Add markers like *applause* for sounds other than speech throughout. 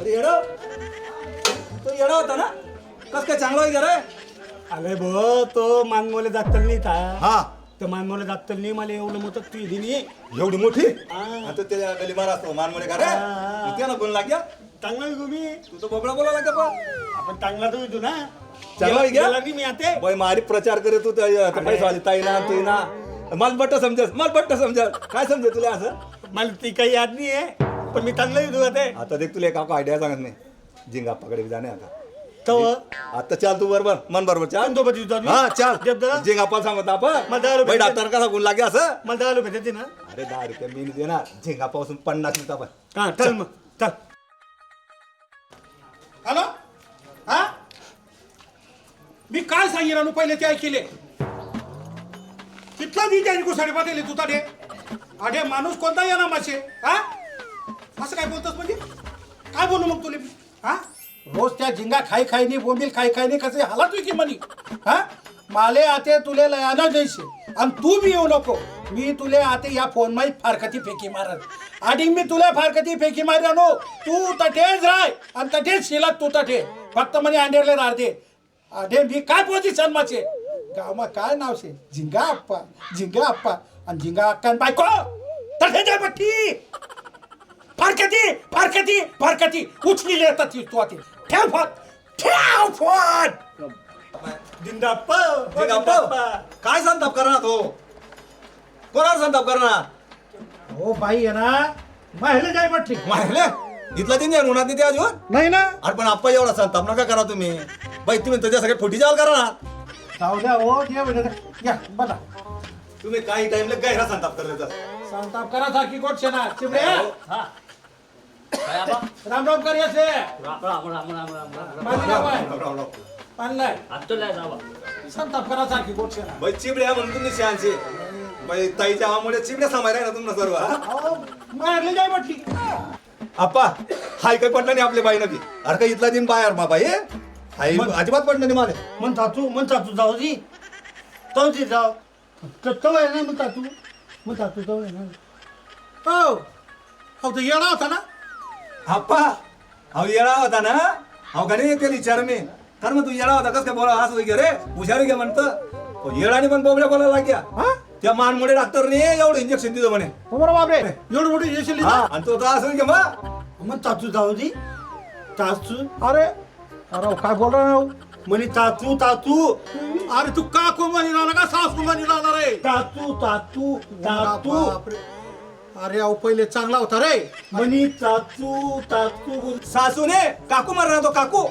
अरे येडा. तो येडा होता ना? कस काय चांगला वगैरे अरे भो तो मानमोले दाखल नाही था. हा. तर मानमोले दाखल नाही मला एवढं मोठं तू एवढी मोठी. आता त्याच्या गली मारा असतो मानमोडे का रे हा. मग त्याला बोल लाग्या चांगला विकू मी. तू तो बोबडा बोला लागला पण आपण चांगला तो विकू ना. चांगला विकू? गेला नाही मी आता? बाई मारी प्रचार करे तू त्या पैसा वाली ताई ना तू ना मला बट्ट समजस मला बट्ट समजस काय समजे तुला असं? मला ती काही याद नाही आहे पण मी चांगला विकू आता आता देख तुला एक आयडिया सांगत नाही. झिंगा पकडे जाणे आता. तो आता चाल तू बरोबर मन बरोबर चाल. होता मी? हा चाल. देत जरा. झिंगा पाल सांगत आपण. मला दहा रुपये बाई डॉक्टर कसा गुण लागे असं. मला दहा रुपये देते ना. अरे दहा रुपये मी नाही देणार. झिंगा पासून पन्नास मिनिट आपण. हा चल. मग चल. मी काय सांगेन अनु पहिले ते ऐकले. कितला दी त्याने कुसाडी पातेले तू ताडे. अडे माणूस कोणता येणार मासे? हा? असं काय बोलतोस म्हणजे? काय बोलू मग तुले मी? हा? रोज त्या झिंगा खाई खाई बोंबील खाई खाई कसे हाला तू की म्हणी हा? माले आते तुले लयाना जैसे. आणि तू बी येऊ नको. मी तुले आते या फोनमध्ये फारकती फेकी मारत आधी मी तुला फारकती फेकी मार नो हो. तू तटेच राय. आणि तटेच शिलत तू तटे फक्त म्हणे अंडेरले राहते अरे मी काय पोझिशन माचे गावमा काय नाव शे? झिंगा आप्पा झिंगा आप्पा आणि झिंगा अक्का बायको. तठे जाय पट्टी फारकती फारकती फारकती. उचली येतात ती तू आते ठेव फोन ठेव फोन. जिंदाप्पा काय संताप करणार तो? कोणावर संताप करणार? हो बाई आहे ना. माहिले जाय पट्टी माहिले इथला दिन उन्हात नाही ते अजून? नाही ना. अरे पण आप्पा एवढा संताप नका करा तुम्ही. बाई तुम्ही त्याच्यासाठी फोटी जाल करा ना. जाऊ द्या हो दे बेटा या बघा तुम्ही काही टाइमला गैरा संताप करले तर संताप करा सारखी गोट शेना चिबडे हा? राम राम कर. पाणलाय संताप करा गोट शेना बाई चिबड्या म्हणून तुम्ही बाई ताईच्या आवामुळे चिबड्या समाय ना तुम्हाला सर्व हा? अहो मारले जाय आप्पा हाय काही पडलं नाही आपल्या बाईनं बी अरे काही इथला दिन बाहेर मा बाई हाय अजिबात पडलं नाही मला म्हणता तू म्हणता तू जाऊ जी जाऊ जी जाऊ. तर तो आहे ना म्हणता तू म्हणता तू जाऊ आहे ना? हो. हो तो येडा होता ना? आप्पा अहो येडा होता ना? अहो का नाही त्याला विचार मी. तर मग तू येडा होता कस काय बोला असं वगैरे रे? हुशार घे म्हणतं? येडाने पण बोबड्या बोलायला लाग्या हा? त्या मानमुळे डॉक्टरने एवढं इंजेक्शन दिलं म्हणे. हो बरं बापरे. एवढी मोठी येशील हा आणि तो तर असं घे मग? म्हणता तू जाऊ जी ताचू अरे अरे काय बोल म्हणे तातू तातू. अरे तू काकू म्हणी राहणार का सासू म्हणी राहणार रे. तातू तातू तातू बापरे. अरे अहो पहिले चांगला होता रे. म्हणे तातू तातू. सासूने काकू मारणार तो काकू.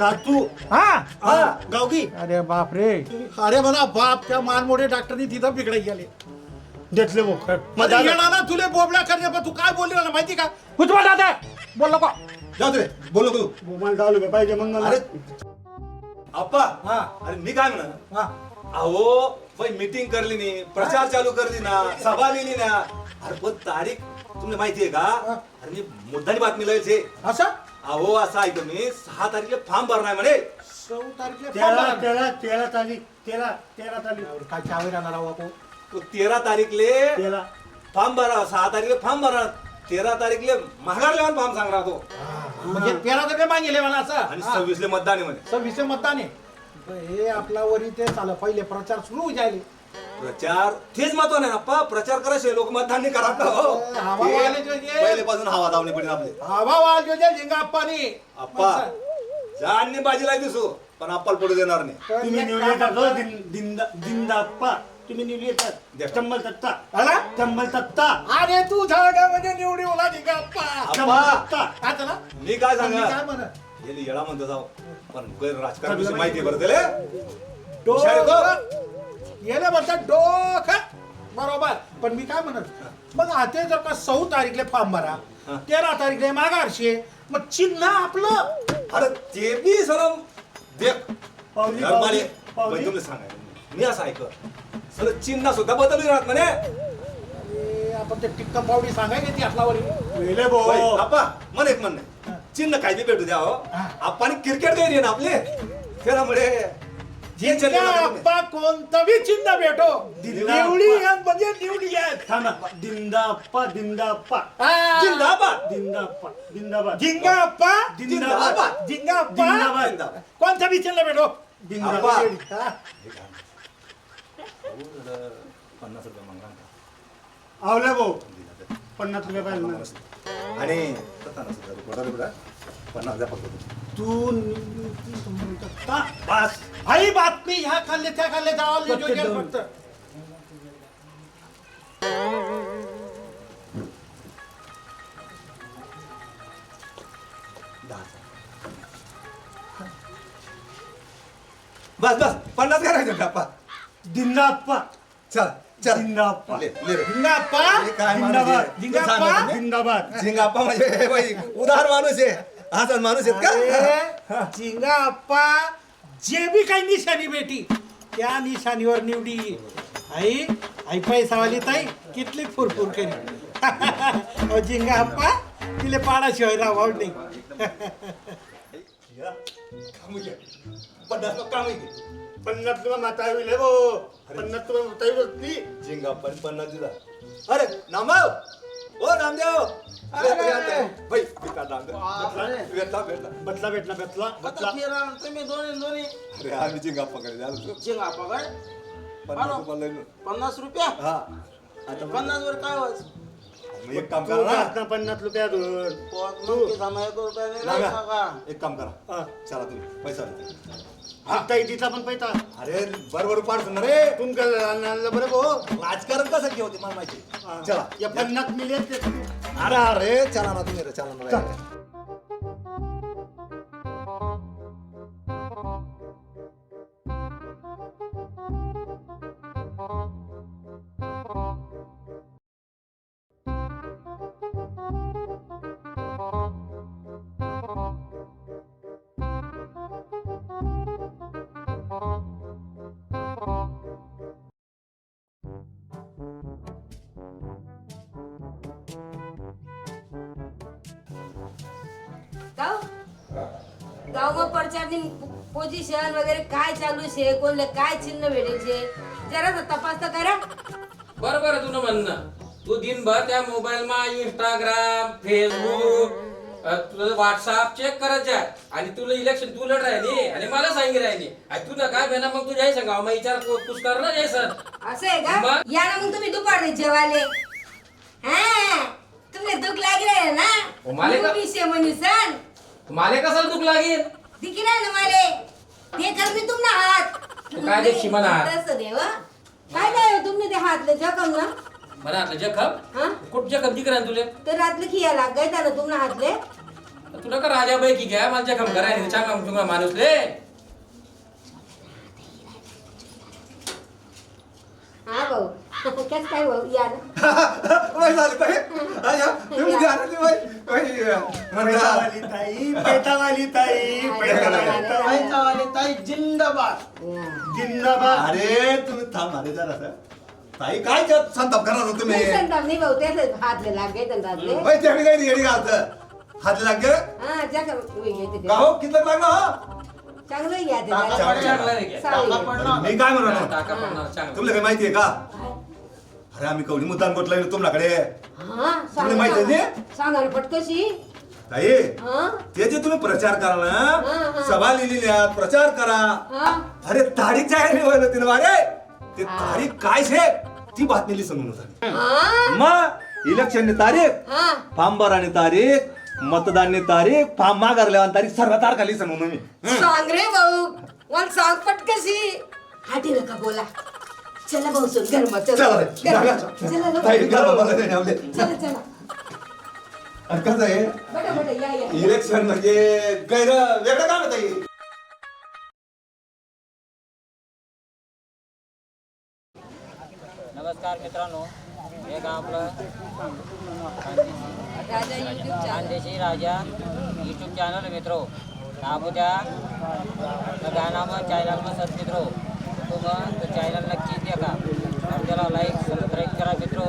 तातू. हा हा. गावगी. अरे बाप रे अरे म्हणा बाप त्या मानमोडे डॉक्टरनी तिथं बिघडाई गेले. देतले बोकमध्ये येणार ना तुले बोबड्या करणे पण तू काय बोलली ना माहिती का? कुठं दादा. बोल नको. जाऊ दे बोलू तू. मला दहा रुपये पाहिजे मग मला. अरे आप्पा हा अरे मी काय म्हणा हा. अहो बाई मीटिंग करली नी प्रचार चालू करली ना सभा लिहिली ना. अरे पण तारीख तुम्हाला माहितीये का? अरे मी मुद्दानी बातमी लिहायचे असं? अहो असं ऐकतो मी सहा तारखेला फॉर्म भरणार म्हणे. सौ तारखेला तेरा भरा. तेरा तेरा तारीख तेरा तेरा तारीख. काय चावे राहणार आहो आपण? तो तेरा तारीखले तेरा. फॉर्म भरा सहा तारखेला फॉर्म भरणार तेरा तारीखले महागार लेवल फॉर्म सांगणार तो. म्हणजे तेरा तारखे मागितले मला असं? आणि हा. सव्वीसले मतदान आहे म्हणे सव्वीस मतदान. आहे हे आपला वरी ते चालू पहिले प्रचार सुरू जायले. प्रचार तेच महत्त्व नाही अप्पा प्रचार करायचे लोक मतदान नाही हो. हवा ते वाले जे- जे- पहिलेपासून हवा धावणी पडेल आपले. हवा वाल जो जे झिंगा अप्पानी अप्पा जाणने बाजीला दिसू पण अप्पाला पडू देणार नाही. तुम्ही निवडून दिंदा दिंदाप्पा तुम्ही निवडून येतात. चंबल तत्ता आला? चंबल तत्ता अरे तू झाडामध्ये निवडी ओला चंबल तत्ता? मी काय मी सांगा? काय म्हणत? गेली येडा म्हणतो जाऊ. पण गैर राजकारणाविषयी माहिती बरं त्याला हुशार आहे तो. डोकं येले म्हणतात डोकं. बरोबर. पण मी काय म्हणत? मग आता जर का सौ तारीखले फॉर्म भरा तेरा तारीखले माघारशे मग चिन्ह आपलं. अरे ते बी सर देख. पावली, पावली, पावली. तुम्ही सांगा. मी असं ऐकत सर चिन्ह सुद्धा बदलली राहत म्हणे. अरे, आपण ते टिक्कम पावडी सांगायची ती आपल्यावर. वेले भो बाई, आप्पा मन एक म्हण नाही चिन्ह काय बी भेटू द्या हो. हा. आपण क्रिकेट काही ना आपले. त्यामुळे जे आप्पा कोणतंही चिन्ह भेटो. निवडी आहे म्हणजे निवडी थांबा. दिंदाप्पा दिंदाप्पा जिंदाबाद दिंदाप्पा दिंदाबाद जिंगा आप्पा जिंदाबाद. जिंगा आप्पा जिंदाबाद. कोणता बी चिन्ह भेटो. आप्पा. हा? पन्नास रुपये मागा आवल्या भाऊ. पन्नास रुपये पाहिजे आणि पन्नास हजार रुपये. बरोबर आहे? पन्नास हजार फक्त तू का? बस. भाई बातमी ह्या खाल्ले त्या खाल्ले. जावाल फक्त दोन. फक्त. दहा हजार. बस बस. पन्नास करायचं का? दिंदाप्पा चल चल जिंदाप्पा. ले ले रे. हे काय माणूस आहे? जिंदाबाद. तू सांग ना तुम्ही. जिंदाबाद झिंगाप्पा म्हणजे हे बाई उदार माणूस आहे असाच माणूस आहेत का अरे, जे बी काही निशाणी भेटी त्या निशाणीवर निवडी आई आई पैसावाली ताई कितली फुरफुर करी *laughs* अहो, जिंगा आप्पा तिले पाडाशिवाय नाही. *laughs* पन्नास मग कामं घे. पन्नास रुपये माता होईल भाऊ पन्नास रुपये माता बसली आणि पन्नास दिला. अरे नामदेव. ओ नामदेव. अरे, अरे, अरे. बाई, भेटा नामदेव. भेटला भेटला बदला भेटला बदला बदला तुम्ही दोन्ही दोन्ही. अरे आम्ही झिंगाप्पाकडे झालो जिंगा पगार पन्नास रुपये लय. पन्नास रुपया? हा. आता पन्नास वर काय व्हायचं? मग एक काम तू करा ना. पन्नास रुपया एक काम करा. हा. चला तुम्ही पैसा देते. आता तिचा पण पैसा. अरे बरोबर पाडतो ना रे. तुमच्या आणलं बरं भाऊ. राजकारण कसं घेऊ मला माहिती. चला. या पन्नास मिलियन ते अरे अरे चला ना तुम्ही रे, चला ना. रे. गाव में प्रचारनी पोझिशन वगैरे काय चालू शे? कोणले काय चिन्ह भेटायचे? शे जरा तपास तर करा. बरोबर आहे तुझं म्हणणं. तू दिनभर त्या मोबाईल मा इंस्टाग्राम फेसबुक अ, तुझं व्हॉट्सअप चेक करत जाय आणि तुला इलेक्शन तू लढ राहिली. आणि मला सांगी राहिली. आणि तू ना काय भेना मग तू जायचं गाव मग विचार पूस कर ना सर? असं आहे का? मग? या ना मग तुम्ही दुपारने जेवाले हा? तुमले दुख लागले ना? हो, मला मी विषय म्हणी सण मला कसं दुःख लागेल? दिकी नाही ना माले. ते कर मी तुमना हात. तू काय देखशी म्हणा हात? तसं देव काय नाही तुम्ही ते हातले जखम ना. म्हणा आता जखम? हा? कुठ जखम राहील तुले? तर रात्री खिया लाग गय ना तुमना हातले. तुला का राजा की घ्या मला जखम करायला चांगला माणूस ले हा भाऊ. कस काय भाऊ? या ना. *laughs* बाई *laughs* झाली बाई. तुम्ही बाई. बाई, ताई पेटावाली ताई पेटावाली ताई. पैसावाले ताई जिंदाबाद. जिंदाबाद. अरे तुम्ही थांब अरे जरा ताई काय ज- संताप करणार हो तुम्ही? नाही सांगता नाही भाऊ त्याच हातले लाग गय हातले. बाई त्याने काही घालत? हात लाग? हा जखम घेते का हो? किती लागला हो? चांगलं घ्या ते. टाका जरा. चांगला रे घ्या. सावली. टाका पडणार मी काय म्हणतो टाका पडणार चांगला तुला काही माहितीये का? अरे आम्ही कवडी मुद्दाम गोतला तुमच्याकडे. हा माहिती आहे पटकशी. ताई हा? ते जे तुम्ही प्रचार करा हा, ना हा. सभा लिहिलेल्या प्रचार करा. हा. अरे तारीख जाहीर नाही व्हायला तिने अरे ते तारीख काय छे ती बातमी लिहिली समजून झाली हा? मग इलेक्शननी तारीख हा. फॉर्म भरानी तारीख मतदाननी तारीख फॉर्म मागारल्यावर तारीख सर्व तारखा लिहिसन म्हणून मी. सांग रे भाऊ. मला सांग पटकशी? हाटी नका बोला. चला भाऊ सोड गरमा चला चला रे. चला. ताई, नाही आवडले. चला चला. आणि कसं आहे? बटा बटा या या. इलेक्शन म्हणजे गैर वेगळं काम आहे ताई. नमस्कार मित्रांनो हे गाव आपलं Raja YouTube channel Khandeshi Raja YouTube channel मित्रो नाम द्या गाणं चॅनल मग सत मित्रो तुम्ही तो चॅनल नक्की देखा और त्याला लाईक सबस्क्राईब करा मित्रो.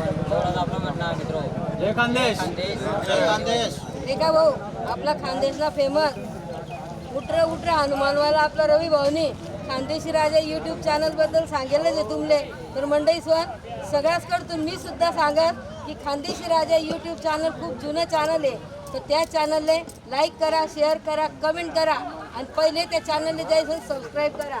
एवढंच आपलं म्हणणं आहे मित्रो. जय खानदेश. खानदेश. जय खानदेश. देखा भाऊ आपला खानदेशला फेमस उठरे उठरे हनुमानवाला आपला रवी भाऊनी खानदेशी राजा यूट्यूब चॅनलबद्दल सांगेलच आहे तुमले. तर मंडई स्वर सगळ्याच कडतून मी सुद्धा सांगत की खानदेशी राजा यूट्यूब चॅनल खूप जुनं चॅनल आहे. तर त्या चॅनलने लाईक करा शेअर करा कमेंट करा. आणि पहिले त्या चॅनलला जायचं सबस्क्राईब करा.